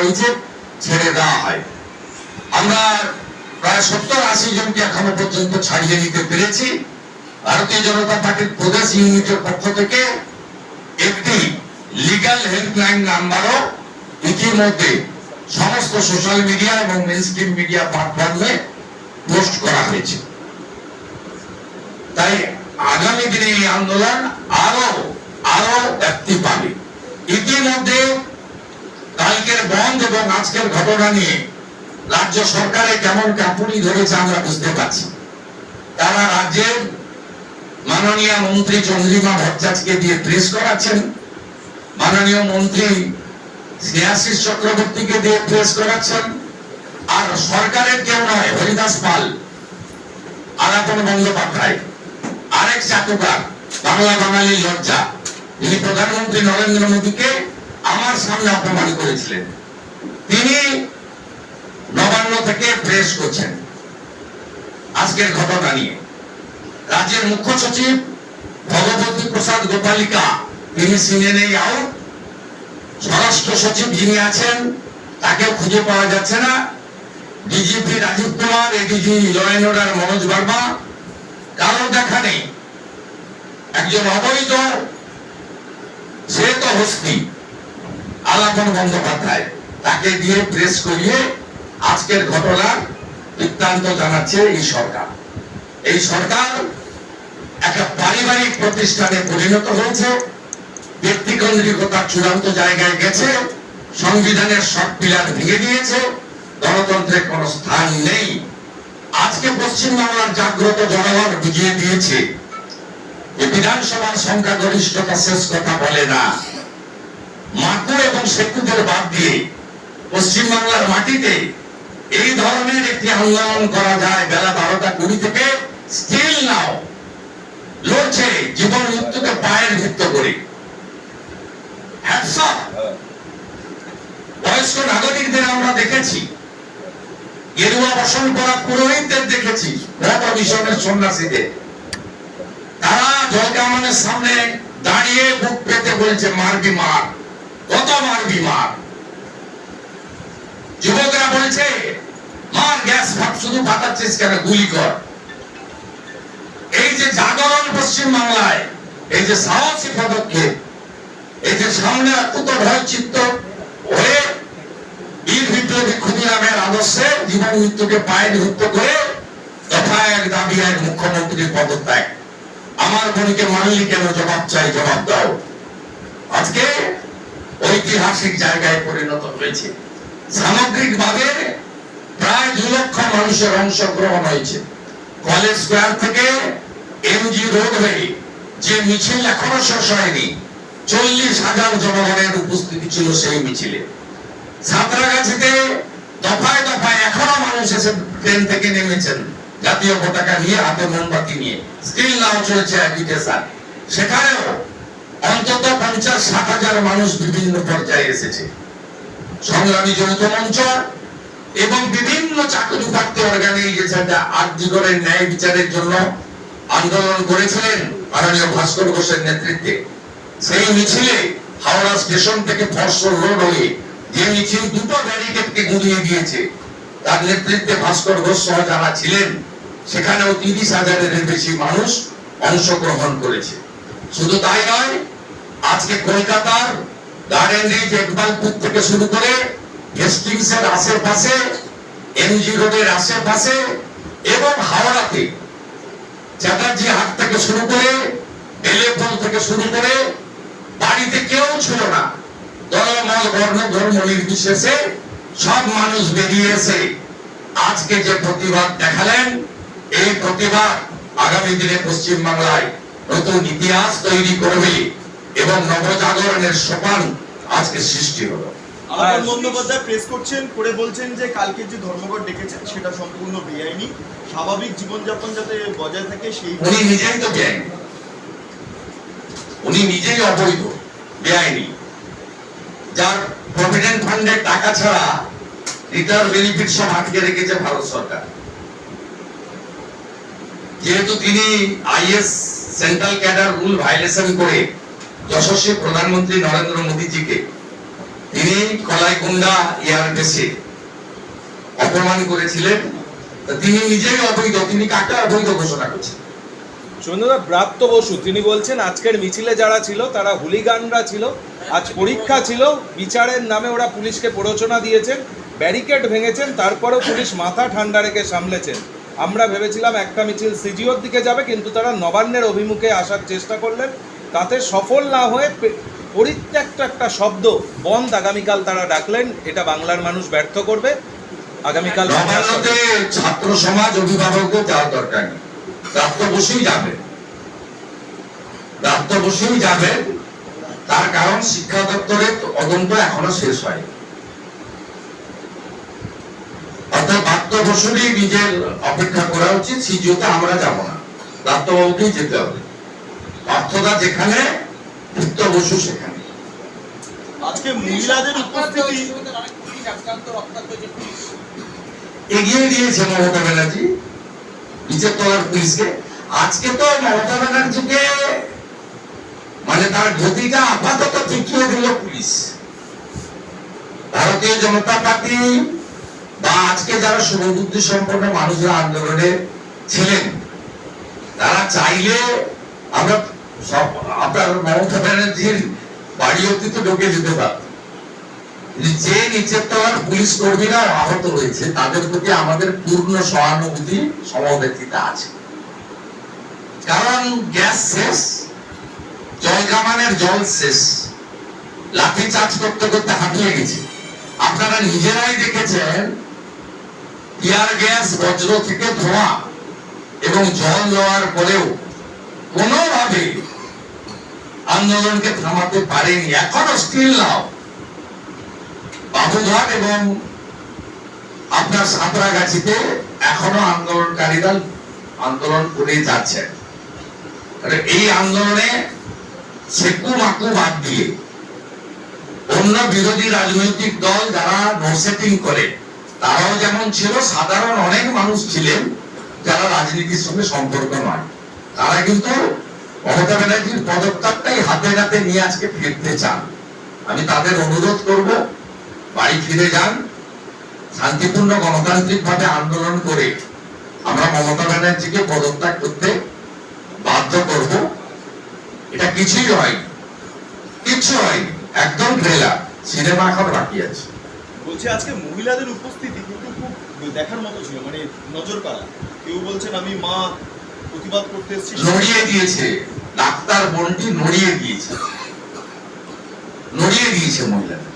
হয়েছে, ছেড়ে দেওয়া হয়। আমরা প্রায় সত্তর আশি জনকে এখনও পর্যন্ত ছাড়িয়ে নিতে পেরেছি। ভারতীয় জনতা পার্টির প্রদেশ ইউনিটের পক্ষ থেকে একটি লিগ্যাল হেল্পলাইন নাম্বারও ইতিমধ্যে সমস্ত সোশ্যাল মিডিয়া এবং মেনস্ট্রিম মিডিয়া প্ল্যাটফর্মে পোস্ট করা হয়েছে। তাই আগামী দিনে এই আন্দোলন আরও আরও ব্যাপ্তি পাবে। ইতিমধ্যে কালকের বন্ধ এবং আজকের ঘটনা নিয়ে রাজ্য সরকারে কেমন কাঁপুনি ধরেছে আমরা বুঝতে পারছি। তারা রাজ্যের মাননীয় মন্ত্রী চন্দ্রিমা ভট্টাচার্যকে দিয়ে প্রেস করাচ্ছেন। মাননীয় মন্ত্রী শ্রেয়াশিস চক্রবর্তীকে দিয়ে প্রেস করাচ্ছেন। আর সরকারের কেউ নয়, হরিদাস পাল আলাপন বন্দ্যোপাধ্যায়, আরেক চাটুকার বাংলা বাঙালির লজ্জা, যিনি প্রধানমন্ত্রী নরেন্দ্র মোদীকে আমার সামনে অপমান করেছিলেন। তিনি নবান্ন থেকে প্রেস করছেন। আজকের ঘটনা নিয়ে। রাজ্যের মুখ্য সচিব ভগবতী প্রসাদ গোপালিকা, তিনি সিনেনেই আউট স্বরাষ্ট্র সচিব যিনি আছেন, তাকেও খুঁজে পাওয়া যাচ্ছে না। DGP Rajeev Kumar, ADG and Manoj Verma. কারও দেখা নেই। একজন অবৈধ সে তো হস্তি। আলাপন বন্দ্যোপাধ্যায় তাকে দিয়ে প্রেস করিয়ে আজকের ঘটনার বৃত্তান্ত জানাচ্ছে এই সরকার। এই সরকার একটা পারিবারিক প্রতিষ্ঠানে পরিণত হয়েছে। ব্যক্তিকেন্দ্রিকতার চূড়ান্ত জায়গায় গেছে। সংবিধানের সব পিলার ভেঙে দিয়েছে। গণতন্ত্রের কোন স্থান নেই। আজকে পশ্চিমবাংলার জাগ্রত জনগণ বুঝিয়ে দিয়েছে বিধানসভার সংখ্যাগরিষ্ঠতা শেষ কথা বলে না। মাকু এবং সেকুদের বাদ দিয়ে পশ্চিমবাংলার মাটিতে এই ধরনের একটি আন্দোলন করা যায় বেলা বারোটা কুড়ি থেকে। স্টিল নাও লড়ছে জীবন মৃত্যুকে পায়ের ভিত্ত করে। বয়স্ক নাগরিকদের আমরা দেখেছি। গেরুয়া বসন করা পুরোহিতদের দেখেছি মত মিশনের সন্ন্যাসীদের। তারা জয়কামানের সামনে দাঁড়িয়ে বুক পেতে বলছে, মারবি মার। কত মারবি মার যুবকরা বলছে, মার গ্যাস, ভাব, শুধু ফাটাচ্ছিস কেন? গুলি কর। এই যে জাগরণ পশ্চিম বাংলায়, এই যে সাহসী পদক্ষেপ, এই যে সামনে অকুত ভয় চিত্ত হয়ে বীর বিপ্লবী ক্ষুদিরামের আদর্শে জীবন মৃত্যুকে পায়ে করে দফা এক দাবি এক মুখ্যমন্ত্রীর পদত্যাগ। আমার বোনকে মানলি কেন? জবাব চাই, জবাব দাও। আজকে ঐতিহাসিক জায়গায় পরিণত হয়েছে। সামগ্রিক ভাবে প্রায় দু লক্ষ মানুষের অংশগ্রহণ হয়েছে। কলেজ স্কোয়ার থেকে এমজি রোড হয়ে যে মিছিল এখনও শেষ হয়নি, চল্লিশ হাজার জনগণের উপস্থিতি ছিল সেই মিছিলে। সাঁতরাগাছিতে দফায় দফায় এখনও মানুষ এসে ট্রেন থেকে নেমেছেন, জাতীয় পতাকা নিয়ে, হাতে মোমবাতি নিয়ে। স্টিল নাও চলছে অ্যাগিটেশন সেখানেও অন্তত পঞ্চাশ, ষাট হাজার মানুষ বিভিন্ন পর্যায়ে এসেছে। সংগ্রামী যৌথ মঞ্চ এবং বিভিন্ন চাকরি প্রাপ্তি অর্গানাইজেশন যা আর্যিকরের ন্যায় বিচারের জন্য আন্দোলন করেছিলেন মাননীয় ভাস্কর ঘোষের নেতৃত্বে। সেই মিছিলে হাওড়া স্টেশন থেকে ফরসল রোড হয়ে যে মিছিল দুটো ব্যারিকেডকে গুঁড়িয়ে দিয়েছে, তার নেতৃত্বে ভাস্কর ঘোষ সহ যারা ছিলেন, সেখানেও তিরিশ হাজারের বেশি মানুষ অংশগ্রহণ করেছে। শুধু তাই নয় আজকে কলকাতার গার্ডেন রিচ একবালপুর থেকে শুরু করে হেস্টিংসের আশেপাশে এমজি রোডের আশেপাশে এবং হাওড়াতে চ্যাটার্জি হাট থেকে শুরু করে বেলেফল থেকে শুরু করে বাড়িতে কেউ ছিল না। দলমল বর্ণ ধর্ম নির্বিশেষে সব মানুষ বেরিয়ে এসে আজকে যে প্রতিবাদ দেখালেন, এই প্রতিবাদ আগামী দিনে পশ্চিম বাংলায় নতুন ইতিহাস তৈরি করবে। এবং নবজাগরণের সোপান আজকে সৃষ্টি হলো। বন্দ্যোপাধ্যায় প্রেস করছেন করে বলছেন যে কালকে যে ধর্মঘট ডেকেছেন সেটা সম্পূর্ণ বেআইনি। স্বাভাবিক জীবনযাপন যাতে বজায় থাকে সেই উনি নিজেই তো বেআইনি। উনি নিজেই অবৈধ বেআইনি। যার প্রভিডেন্ট ফান্ডের টাকা ছাড়া রিটায়ার বেনিফিট সব আটকে রেখেছে ভারত সরকার। যেহেতু তিনি IS central cadre rule violation করে যশস্বী প্রধানমন্ত্রী নরেন্দ্র মোদীজিকে। তিনি কলাইকুণ্ডা এয়ারবেসে অপমান করেছিলেন। তিনি নিজেই অবৈধ, তিনি কাকে অবৈধ ঘোষণা করছেন? সুন্দরদা ব্রাত্য বসু, তিনি বলছেন, আজকের মিছিলে যারা ছিল, তারা হুলিগানরা ছিল। আজ পরীক্ষা ছিল, বিচারের নামে ওরা পুলিশকে প্ররোচনা দিয়েছেন, ব্যারিকেড ভেঙেছেন, তারপরেও পুলিশ মাথা ঠান্ডা রেখে সামলেছেন। আমরা ভেবেছিলাম একটা মিছিল সিজিওর দিকে যাবে, কিন্তু তারা নবান্নের অভিমুখে আসার চেষ্টা করলেন। তাতে সফল না হয়ে পরিত্যক্ত একটা শব্দ বন্ধ আগামীকাল তারা ডাকলেন এটা বাংলার মানুষ ব্যর্থ করবে। আগামীকাল ছাত্র সমাজ অভিভাবকদের যাওয়ার দরকার নেই। প্রাপ্ত বসেই যাবে। প্রাপ্ত বসেই যাবে। তার কারণ শিক্ষা দপ্তরের তদন্ত এখনও শেষ হয় অর্থাৎ প্রাপ্ত বসুরই নিজের অপেক্ষা করা উচিত সিজিওতে আমরা যাব না। প্রাপ্তবাবুকেই যেতে হবে। পার্থদা যেখানে ভৃত্য বসু সেখানে। আজকে মহিলাদের উপস্থিতি এগিয়ে দিয়েছে মমতা ব্যানার্জি নিচের তলার পুলিশকে। আজকে তো মমতা ব্যানার্জিকে মানে তার গতিটা আপাতত ঠিকিয়ে দিল পুলিশ। ভারতীয় জনতা পার্টি বা আজকে যারা শুভবুদ্ধি সম্পন্ন মানুষরা আন্দোলনে ছিলেন তারা চাইলে আমরা সব আপনার মমতা ব্যানার্জির বাড়ি অব্দি তো ঢুকে যেতে যে নিচের তলার পুলিশ কর্মীরা আহত হয়েছে, তাদের প্রতি আমাদের পূর্ণ সহানুভূতি সমবেতিতা আছে। কারণ গ্যাস শেষ, জয়গামানের জল শেষ লাঠি চার্জ করতে করতে হাঁপিয়ে গেছে। আপনারা নিজেরাই দেখেছেন, টিয়ার গ্যাস বজ্র থেকে ধোঁয়া এবং জল দেওয়ার পরেও কোনোভাবে আন্দোলনকে থামাতে পারেনি। এখনও স্টিল নাও। বাবুঘাট এবং আপনার সাঁতরাগাছিতে এখনও আন্দোলনকারীরা আন্দোলন করে যাচ্ছে। এই আন্দোলনে সেকু মাকু বাদ দিয়ে অন্য বিরোধী রাজনৈতিক দল যারা নোসেটিং করে, তারাও যেমন ছিল, সাধারণ অনেক মানুষ ছিলেন যারা রাজনীতির সঙ্গে সম্পর্ক নয়। তারা কিন্তু মমতা ব্যানার্জির পদত্যাগটাই হাতে নাতে নিয়ে আজকে ফিরতে চান। আমি তাদের অনুরোধ করব, বাড়ি ফিরে যান, শান্তিপূর্ণ গণতান্ত্রিক ভাবে আন্দোলন করে আমরা মমতা ব্যানার্জিকে পদত্যাগ করতে বাধ্য করব। এটা কিছুই হয় কিচ্ছু হয় একদম ট্রেলার সিনেমা এখন বাকি আছে। বলছে, আজকে মহিলাদের উপস্থিতি কিন্তু খুব দেখার মতো ছিল মানে নজর কাড়া। কেউ বলছেন, আমি মা প্রতিবাদ করতে এসেছি। নড়িয়ে দিয়েছে। ডাক্তার নড়িয়ে দিয়েছে। নড়িয়ে দিয়েছে মহিলাদের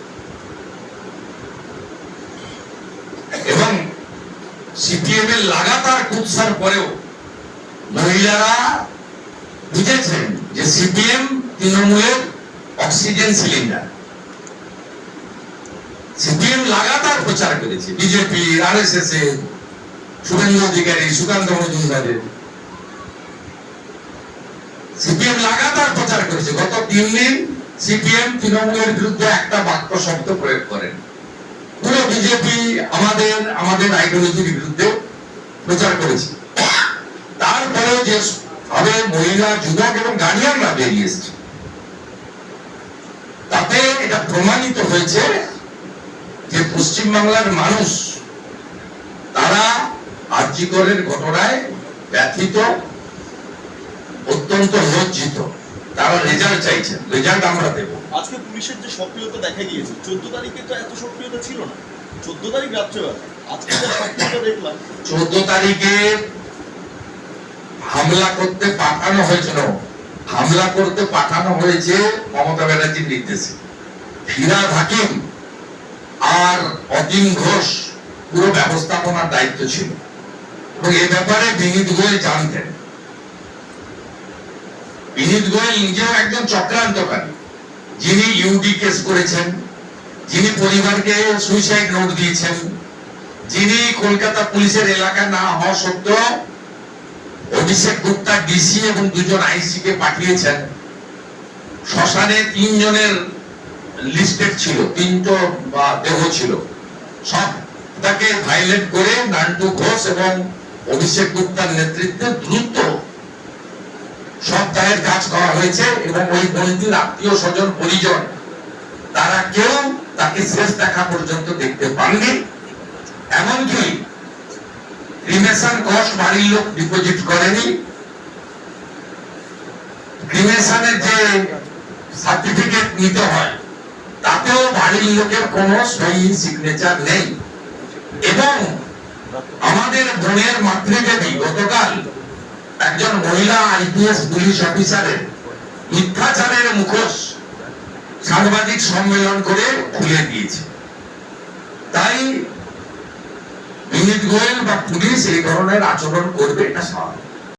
এবং সিপিএম এর লাগাতার কুৎসার পরেও মহিলারা বুঝেছেন যে সিপিএম তৃণমূলের অক্সিজেন সিলিন্ডার। সিপিএম লাগাতার প্রচার করেছে। বিজেপি আর এস এস এর শুভেন্দু অধিকারী, সুকান্ত মজুমদারের। সিপিএম লাগাতার প্রচার করেছে। গত তিন দিন সিপিএম তৃণমূলের বিরুদ্ধে একটা বাক্য শব্দ প্রয়োগ করেন। পুরো বিজেপি আমাদের আমাদের আইডিওলজির বিরুদ্ধে প্রচার করেছে। তারপরেও যে ভাবে মহিলা, যুবক এবং গার্ডিয়ানরা বেরিয়ে এসছে, তাতে এটা প্রমাণিত হয়েছে যে পশ্চিমবাংলার মানুষ, তারা আর্যিকরের ঘটনায় ব্যথিত অত্যন্ত লজ্জিত। তারা রেজাল্ট চাইছেন রেজাল্ট আমরা দেব। আজকে পুলিশের যে সক্রিয়তা দেখা গিয়েছে চোদ্দ তারিখে তো এত সক্রিয়তা ছিল না। চোদ্দ তারিখ রাত্রেবেলা। আজকে যে সক্রিয়তা দেখলাম। চোদ্দ তারিখে হামলা করতে পাঠানো হয়েছিল। হামলা করতে পাঠানো হয়েছে মমতা ব্যানার্জির নির্দেশে। ফিরাদ হাকিম আর অতীন ঘোষ পুরো ব্যবস্থাপনার দায়িত্ব ছিল। এবং এ ব্যাপারে বিনীত হয়ে জানতেন। একজন চক্রান্তকারী। যিনি ইউডি কেস করেছেন, যিনি পরিবারকে সুইসাইড নোট দিয়েছেন, যিনি কলকাতা পুলিশের এলাকা না হওয়া সত্ত্বেও অভিষেক গুপ্তা ডিসি এবং দুজন আইসি কে পাঠিয়েছেন। শ্মশানে তিনজনের লিস্টেড ছিল, তিনটো, বা দেহ ছিল। সব তাকে ভাইলেট করে নান্টু ঘোষ এবং অভিষেক গুপ্তার নেতৃত্বে দ্রুত দায়ের কাজ করা হয়েছে এবং ওই বন্দির আত্মীয় স্বজন, পরিজন, তারা কেউ তাকে শেষ দেখা পর্যন্ত দেখতে পাননি। এমনকি ক্রিমেশন বাড়ির লোক ডিপোজিট করেনি। ক্রিমেশনের যে সার্টিফিকেট নিতে হয়, তাতেও বাড়ির লোকের কোনো সিগনেচার নেই। এবং আমাদের বোনের মাতৃদেবী গতকাল একজন মহিলা আইপিএস পুলিশ অফিসারের মিথ্যাচারের মুখোশ সাংবাদিক সম্মেলন করে খুলে দিয়েছে। তাই বিহিত গোয়েল বা পুলিশ এই ধরনের আচরণ করবে এটা স্বাভাবিক।